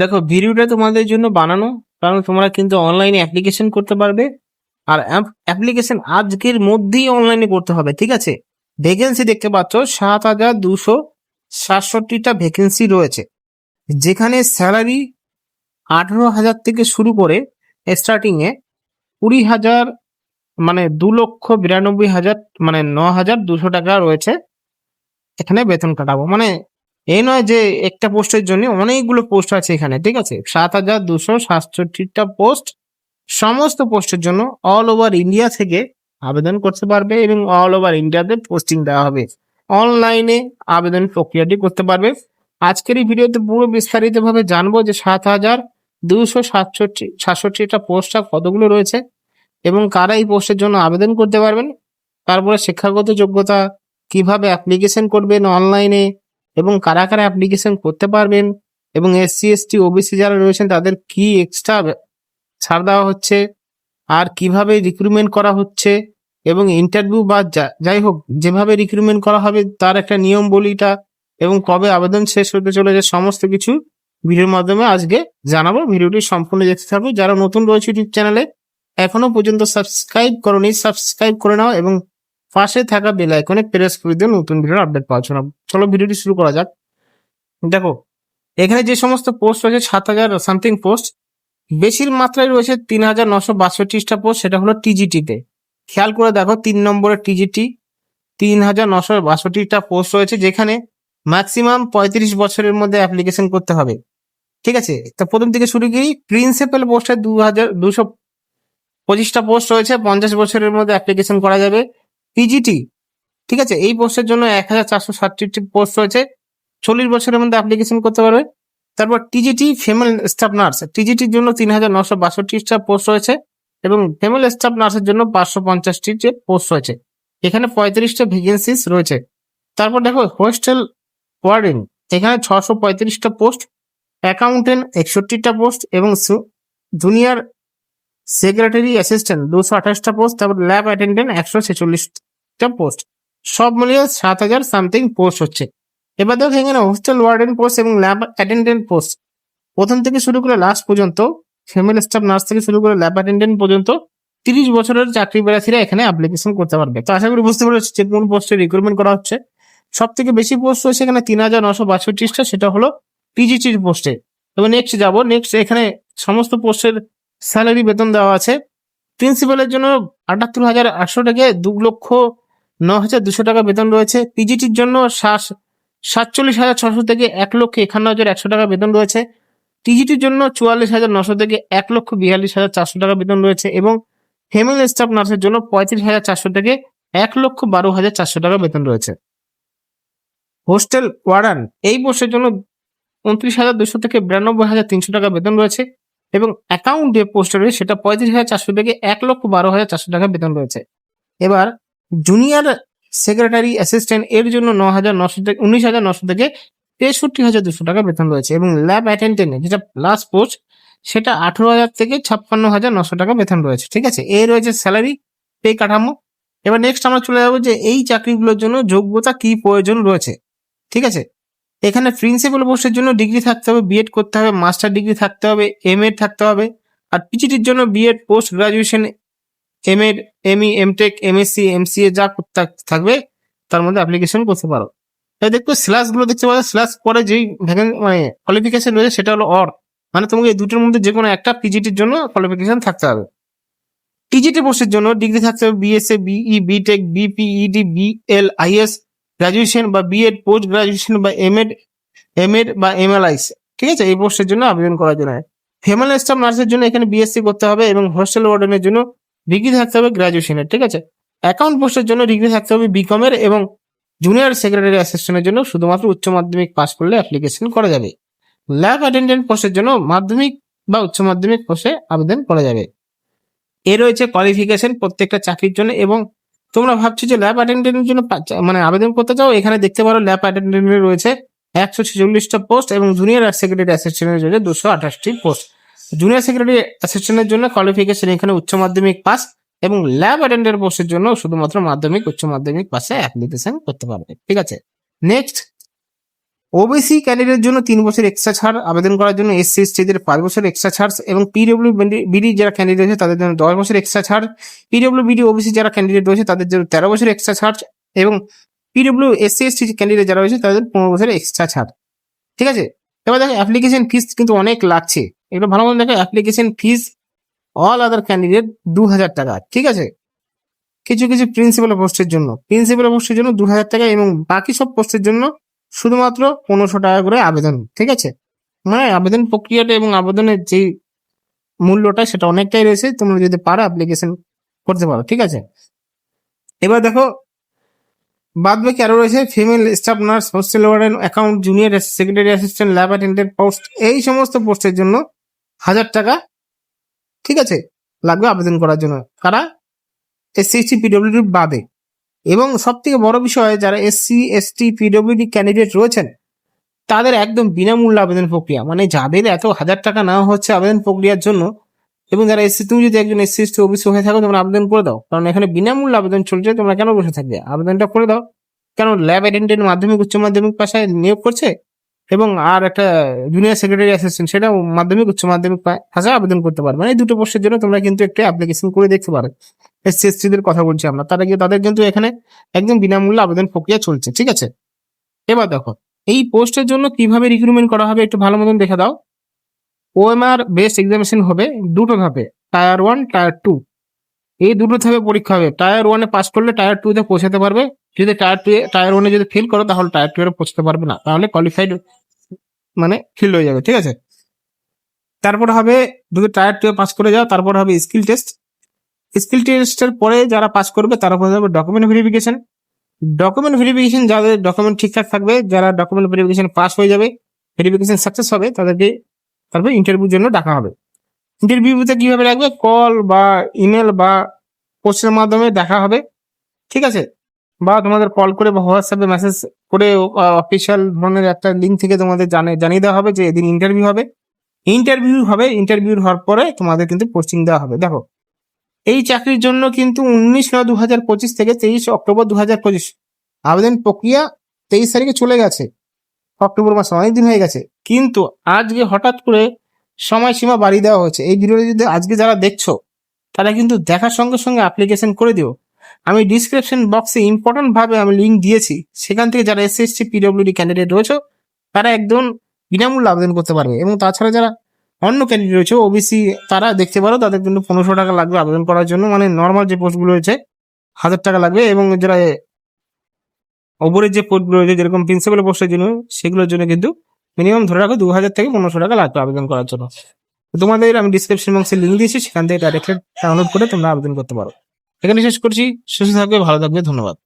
দেখো, ভিডিওটা তোমাদের জন্য বানানো, কারণ তোমরা কিন্তু অনলাইনে অ্যাপ্লিকেশন করতে পারবে। আর অ্যাপ্লিকেশন আজকের মধ্যেই অনলাইনে করতে হবে, ঠিক আছে? ভ্যাকেন্সি দেখতে পাচ্ছ, সাত হাজার দুশো সাতষট্টিটা ভ্যাকেন্সি রয়েছে। যেখানে স্যালারি আঠেরো হাজার থেকে শুরু করে স্টার্টিংয়ে কুড়ি হাজার মানে দু লক্ষ বিরানব্বই হাজার মানে ন হাজার দুশো টাকা রয়েছে। এখানে বেতন কাটাবো মানে এই নয় যে একটা পোস্টের জন্য অনেকগুলো পোস্ট আছে এখানে, ঠিক আছে? সাত হাজার দুশো সাতষট্টিটা পোস্ট সমস্ত পোস্টের জন্য অল ওভার ইন্ডিয়া থেকে আবেদন করতে পারবে এবং অল ওভার ইন্ডিয়াতে পোস্টিং দেওয়া হবে। অনলাইনে আবেদন প্রক্রিয়াটি করতে পারবে। আজকের এই ভিডিওতে পুরো বিস্তারিতভাবে জানব যে সাত হাজার দুশো সাতষট্টি, সাতষট্টিটা পোস্টটা কতগুলো রয়েছে এবং কারা এই পোস্টের জন্য আবেদন করতে পারবেন, তারপরে শিক্ষাগত যোগ্যতা কীভাবে অ্যাপ্লিকেশন করবেন অনলাইনে এবং কারা কারা অ্যাপ্লিকেশন করতে পারবেন এবং এসসি এসটি ওবিসি যারা রয়েছেন তাদের কি এক্সট্রা ছাড় দেওয়া হচ্ছে আর কীভাবে রিক্রুটমেন্ট করা হচ্ছে এবং ইন্টারভিউ বা যাই হোক, যেভাবে রিক্রুটমেন্ট করা হবে তার একটা নিয়ম বলিটা এবং কবে আবেদন শেষ হতে চলেছে সমস্ত কিছু ভিডিওর মাধ্যমে আজকে জানাব। ভিডিওটি সম্পূর্ণ দেখতে থাকব যারা নতুন রয়েছে ইউটিউব চ্যানেলে, এখনও পর্যন্ত সাবস্ক্রাইব করনি সাবস্ক্রাইব করে নাও এবং পাশে থাকা বেল আইকনে প্রেস করে দিও নতুন ভিডিওর আপডেট পাওয়ার জন্য চলো ভিডিওটি শুরু করা যাক। দেখো, এখানে যে সমস্ত পোস্ট রয়েছে, সাত হাজার সামথিং পোস্ট বেশির মাত্রায় রয়েছে তিন হাজার নশো বাষট্টিটা পোস্ট সেটা হলো টিজিটিতে খেয়াল করে দেখো, তিন নম্বরের টিজিটি তিন হাজার নশো বাষট্টিটা পোস্ট রয়েছে, যেখানে ম্যাক্সিমাম পঁয়ত্রিশ বছরের মধ্যে অ্যাপ্লিকেশন করতে হবে। ঠিক আছে? তো প্রথম থেকে শুরু করি প্রিন্সিপাল পোস্টে দু হাজার, দুশো পঁচিশটা পোস্ট রয়েছে, পঞ্চাশ বছরের মধ্যে অ্যাপ্লিকেশন করা যাবে। পিজিটি ঠিক আছে? এই পোস্টের জন্য এক হাজার চারশো ষাটটি পোস্ট রয়েছে। চল্লিশ বছরের মধ্যে অ্যাপ্লিকেশন করতে পারবে। তারপর টিজিটি ফিমেল স্টাফ নার্স টিজিটির জন্য তিন হাজার নশো বাষট্টিটা পোস্ট রয়েছে এবং ফিমেল স্টাফ নার্সের জন্য পাঁচশো পঞ্চাশটি যে পোস্ট রয়েছে। এখানে পঁয়ত্রিশটা ভ্যাকেন্সিস রয়েছে। তারপর দেখো হোস্টেল ওয়ার্ডেন এখানে ছশো পঁয়ত্রিশটা পোস্ট অ্যাকাউন্টেন্ট একষট্টিটা পোস্ট এবং জুনিয়র সেক্রেটারি অ্যাসিস্ট্যান্ট দুশো আঠাশটা পোস্ট তারপর ল্যাব অ্যাটেন্ডেন্ট একশো ছেচল্লিশটা পোস্ট সব মিলিয়ে সাত হাজার সামথিং পোস্ট হচ্ছে। এবার দেখো এখানে হোস্টেল ওয়ার্ডেন পোস্ট এবং ল্যাব অ্যাটেন্ডেন্ট পোস্ট প্রথম থেকে শুরু করে লাস্ট পর্যন্ত ফিমেল স্টাফ নার্স থেকে শুরু করে ল্যাব অ্যাটেন্ডেন্ট পর্যন্ত তিরিশ বছরের চাকরি প্রার্থীরা এখানে অ্যাপ্লিকেশন করতে পারবে। তো আশা করি বুঝতে পেরেছি যে কোন পোস্টে রিক্রুটমেন্ট করা হচ্ছে। সব থেকে বেশি পোস্ট রয়েছে এখানে তিন হাজার নশো বাষট্টিটা সেটা হলো পিজিটির পোস্টে তবে নেক্সট যাব নেক্সট এখানে সমস্ত পোস্টের স্যালারি বেতন দেওয়া আছে। প্রিন্সিপালের জন্য আটাত্তর হাজার আটশো টাকা দু লক্ষ ন হাজার দুশো টাকা বেতন রয়েছে। পিজিটির জন্য সাত- সাতচল্লিশ হাজার ছশো থেকে এক লক্ষ একান্ন হাজার একশো টাকা বেতন রয়েছে। টিজিটির জন্য চুয়াল্লিশ হাজার নশো থেকে এক লক্ষ বিয়াল্লিশ হাজার চারশো টাকা বেতন রয়েছে এবং ফিমেল স্টাফ নার্সের জন্য পঁয়ত্রিশ হাজার চারশো থেকে এক লক্ষ বারো হাজার চারশো টাকা বেতন রয়েছে। হোস্টেল ওয়ার্ডান এই পোস্টের জন্য উনত্রিশ হাজার দুশো থেকে বিরানব্বই হাজার তিনশো টাকা বেতন রয়েছে। এবং অ্যাকাউন্ট যে পোস্টে রয়েছে সেটা পঁয়ত্রিশ হাজার চারশো থেকে এক লক্ষ বারো হাজার চারশো টাকা বেতন রয়েছে। এবার জুনিয়র সেক্রেটারি অ্যাসিস্ট্যান্ট এর জন্য ন হাজার নশো থেকে উনিশ হাজার নশো থেকে তেষট্টি হাজার দুশো টাকা বেতন রয়েছে এবং ল্যাব অ্যাটেন্ডেন্ট যেটা লাস্ট পোস্ট সেটা আঠেরো হাজার থেকে ছাপ্পান্ন হাজার নশো টাকা বেতন রয়েছে, ঠিক আছে? এই রয়েছে স্যালারি পে কাঠামো। এবার নেক্সট আমরা চলে যাব যে এই চাকরিগুলোর জন্য যোগ্যতা কি প্রয়োজন রয়েছে, ঠিক আছে? এখানে প্রিন্সিপাল পোস্টের জন্য ডিগ্রি থাকতে হবে বিএড করতে হবে মাস্টার ডিগ্রি থাকতে হবে এম এড থাকতে হবে, আর পিজিটির জন্য BEd post graduation M Ed ME MTech C MCA যা করতে থাক- থাকবে, তার মধ্যে অ্যাপ্লিকেশন করতে পারো। তাই দেখো স্ল্যাশগুলো দেখতে পাচ্ছ স্ল্যাশ পরে যেই ভ্যাকেন মানে কোয়ালিফিকেশন রয়েছে সেটা হলো অর মানে তোমাকে এই দুটোর মধ্যে যে কোনো একটা পিজিটির জন্য কোয়ালিফিকেশন থাকতে হবে। টিজিটি পোস্টের জন্য ডিগ্রি থাকতে হবে BSA BE BTech BPEd BL IS graduation বা বিএড পোস্ট গ্রাজুয়েশন বা এমএড এমএড বা এমএলআইস ঠিক আছে? এই পোস্টের জন্য আবেদন করার জন্য। ফিমেল স্টাফ নার্সের জন্য এখানে বিএসসি করতে হবে এবং হোস্টেল ওয়ার্ডেনের জন্য ডিগ্রি থাকতে হবে গ্রাজুয়েশনের ঠিক আছে? অ্যাকাউন্ট পোস্টের জন্য ডিগ্রি থাকতে হবে বিকমের এবং জুনিয়র সেক্রেটারি অ্যাসিস্ট্যান্টের জন্য শুধুমাত্র উচ্চ মাধ্যমিক পাস করলে অ্যাপ্লিকেশন করা যাবে। ল্যাব অ্যাটেন্ডেন্ট পোস্টের জন্য মাধ্যমিক বা উচ্চ মাধ্যমিক পোস্টে আবেদন করা যাবে। এ রয়েছে কোয়ালিফিকেশন প্রত্যেকটা চাকরির জন্য এবং তোমরা ভাবছ যে ল্যাব অ্যাটেন্ডেন্টের জন্য মানে আবেদন করতে চাও? এখানে দেখতে পারো ল্যাব অ্যাটেন্ডেন্টের রয়েছে একশো ছেচল্লিশটা পোস্ট এবং জুনিয়র সেক্রেটারি অ্যাসিস্ট্যান্টের রয়েছে দুশো আঠাশটি পোস্ট জুনিয়র সেক্রেটারি অ্যাসিস্ট্যান্টের জন্য কোয়ালিফিকেশন এখানে উচ্চ মাধ্যমিক পাস এবং ল্যাব অ্যাটেন্ডেন্ট পোস্টের জন্য শুধুমাত্র মাধ্যমিক, উচ্চ মাধ্যমিক পাসে অ্যাপ্লিকেশন করতে পারবে। ঠিক আছে? নেক্সট ওবিসি ক্যান্ডিডেটের জন্য তিন বছর এক্সট্রা ছাড় আবেদন করার জন্য এসসি এসটিদের পাঁচ বছর এক্সট্রা ছাড় এবং পিডব্লিউ বিডি যারা ক্যান্ডিডেট রয়েছে তাদের জন্য দশ বছর এক্সট্রা ছাড়। পিডব্লিউ বিডি ওবিসি যারা ক্যান্ডিডেট রয়েছে তাদের জন্য তেরো বছর এক্সট্রা ছাড় এবং PW S SC ST candidate যারা রয়েছে তাদের পনেরো বছর এক্সট্রা ছাড়। ঠিক আছে? এবার দেখো অ্যাপ্লিকেশন ফিস কিন্তু অনেক লাগছে। এগুলো ভালো মতো দেখো application fees all other candidate দু হাজার টাকা। ঠিক আছে? কিছু কিছু প্রিন্সিপাল পোস্টের জন্য। প্রিন্সিপাল পোস্টের জন্য দু হাজার টাকা এবং বাকি সব পোস্টের জন্য শুধুমাত্র পনেরোশো টাকা করে আবেদন, ঠিক আছে? মানে আবেদন প্রক্রিয়াটা এবং আবেদনের যেই মূল্যটা সেটা অনেকটাই রয়েছে, তোমরা যদি পারো অ্যাপ্লিকেশন করতে পারো, ঠিক আছে? এবার দেখো বাদ বাকি আরও রয়েছে female staff nurse hostel warden account junior secretary assistant lab attendant post এই সমস্ত পোস্টের জন্য হাজার টাকা, ঠিক আছে, লাগবে আবেদন করার জন্য। কারা? এসসি এসটি পিডব্লিউডি বাদে। এবং সব থেকে বড় বিষয়, যারা এসসি এসটি পিডব্লিউডি ক্যান্ডিডেট রয়েছেন, তাদের একদম বিনামূল্যে আবেদন প্রক্রিয়া। মানে যাদের এত হাজার টাকা নেওয়া হচ্ছে আবেদন প্রক্রিয়ার জন্য, এবং যারা এসসি তুমি যদি একজন এসসি এসটি ওবিসি হয়ে থাকো, তোমরা আবেদন করে দাও। কারণ এখানে বিনামূল্যে আবেদন চলছে, তোমরা কেন বসে থাকবে? আবেদনটা করে দাও। কেন ল্যাব অ্যাটেন্ডেন্ট মাধ্যমিক, উচ্চ মাধ্যমিক পাশায় নিয়োগ করছে, এবং আর একটা জুনিয়র সেক্রেটারি অ্যাসিস্ট্যান্ট সেটাও মাধ্যমিক, উচ্চ মাধ্যমিক পা- ভাষায় আবেদন করতে পারবে। মানে দুটো পোস্টের জন্য তোমরা কিন্তু একটা অ্যাপ্লিকেশন করে দেখতে পারো। এসসি এসটিদের কথা বলছি আমরা। তারা গিয়ে তাদের কিন্তু এখানে একদম বিনামূল্যে আবেদন প্রক্রিয়া চলছে, ঠিক আছে? এবার দেখো, এই পোস্টের জন্য কীভাবে রিক্রুটমেন্ট করা হবে একটু ভালো মতন দেখে দাও। ওএমআর বেস্ট এক্সামিনেশন হবে দুটো ধাপে টায়ার ওয়ান টায়ার টু এই দুটো ধাপে পরীক্ষা হবে। টায়ার ওয়ানে পাস করলে টায়ার টু তে পৌঁছাতে পারবে। যদি টায়ার টু টায়ার ওয়ানে যদি ফেল করো, তাহলে টায়ার টু এর পৌঁছতে পারবে না। তাহলে কোয়ালিফাইড মানে ফিল হয়ে যাবে, ঠিক আছে? তারপর হবে, যদি টায়ার টু পাস করে যাও, তারপর হবে স্কিল টেস্ট স্কিল টেস্টের পরে যারা পাস করবে তারপর হবে ডকুমেন্ট ভেরিফিকেশন ডকুমেন্ট ভেরিফিকেশন যাদের ডকুমেন্ট ঠিকঠাক থাকবে, যারা ডকুমেন্ট ভেরিফিকেশন পাস হয়ে যাবে ভেরিফিকেশন সাকসেস হবে, তাদেরকে তারপর ইন্টারভিউর জন্য ডাকা হবে। ইন্টারভিউতে কীভাবে রাখবে? কল বা ইমেল বা পোস্টের মাধ্যমে দেখা হবে। ঠিক আছে? বা তোমাদের কল করে বা হোয়াটসঅ্যাপে মেসেজ করে অফিসিয়াল ধরনের একটা লিঙ্ক থেকে তোমাদের জানে, জানিয়ে দেওয়া হবে যে এদিন ইন্টারভিউ হবে। ইন্টারভিউ হবে ইন্টারভিউ হওয়ার পরে তোমাদের কিন্তু পোস্টিং দেওয়া হবে। দেখো এই চাকরির জন্য কিন্তু উনিশ নয় দু হাজার পঁচিশ থেকে তেইশ অক্টোবর দু হাজার পঁচিশ। আবেদন প্রক্রিয়া তেইশ তারিখে চলে গেছে। অক্টোবর মাসে অনেকদিন হয়ে গেছে। কিন্তু আজকে হঠাৎ করে সময়সীমা বাড়িয়ে দেওয়া হয়েছে। এই ভিডিওটা যদি আজকে যারা দেখছ, তারা কিন্তু দেখার সঙ্গে সঙ্গে অ্যাপ্লিকেশন করে দিও। আমি ডিসক্রিপশন বক্সে ইম্পর্টেন্ট ভাবে আমি লিঙ্ক দিয়েছি। সেখান থেকে যারা এসএসসি পিডব্লিউডি ক্যান্ডিডেট রয়েছে, তারা একদম বিনামূল্যে আবেদন করতে পারবে। এবং তাছাড়া যারা অন্য ক্যান্ডিডেট রয়েছে ওবিসি তারা দেখতে পারো, তাদের কিন্তু পনেরোশো টাকা লাগবে আবেদন করার জন্য। মানে নর্মাল যে পোস্টগুলো রয়েছে, হাজার টাকা লাগবে এবং যারা ওপরের যে পোস্টগুলো রয়েছে, যেরকম প্রিন্সিপাল পোস্টের জন্য, সেগুলোর জন্য কিন্তু মিনিমাম ধরে রাখো দু হাজার থেকে পনেরোশো টাকা লাগবে আবেদন করার জন্য। তোমাদের আমি ডিসক্রিপশন বক্সে লিঙ্ক দিয়েছি, সেখান থেকে ডাইরেক্ট ডাউনলোড করে তোমরা আবেদন করতে পারো। এখানে শেষ করছি, সুস্থ থাকবে, ভালো থাকবে, ধন্যবাদ।